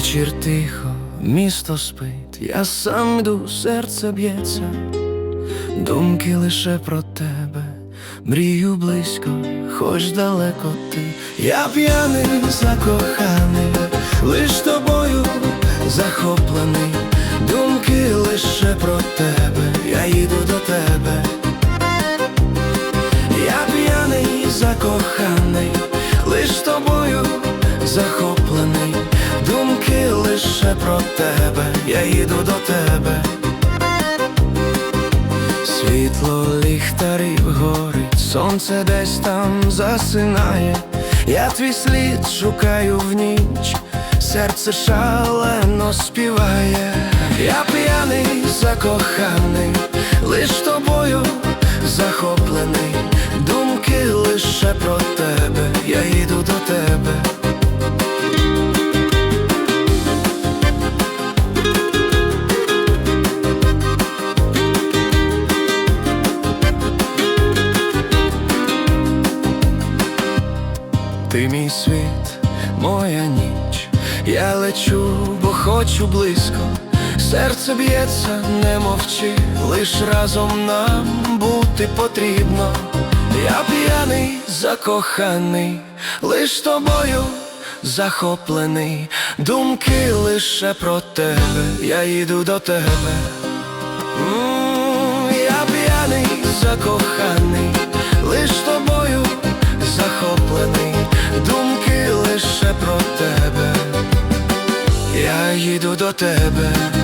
Вечір тихо, місто спить, я сам йду, серце б'ється, думки лише про тебе, мрію близько, хоч далеко ти. Я п'яний, закоханий, лиш тобою захоплений, думки лише про тебе, я їду до тебе. Я п'яний, закоханий, лиш тобою захоплений, тебе, я їду до тебе. Світло ліхтарів горить, сонце десь там засинає, я твій слід шукаю в ніч, серце шалено співає, я п'яний, закоханий, лиш тобою захоплений, Ти мій світ, моя ніч, я лечу, бо хочу близько, серце б'ється, не мовчи, лиш разом нам бути потрібно. Я п'яний, закоханий, лиш тобою захоплений, думки лише про тебе, я їду до тебе. М, Я п'яний, закоханий, їду до тебе.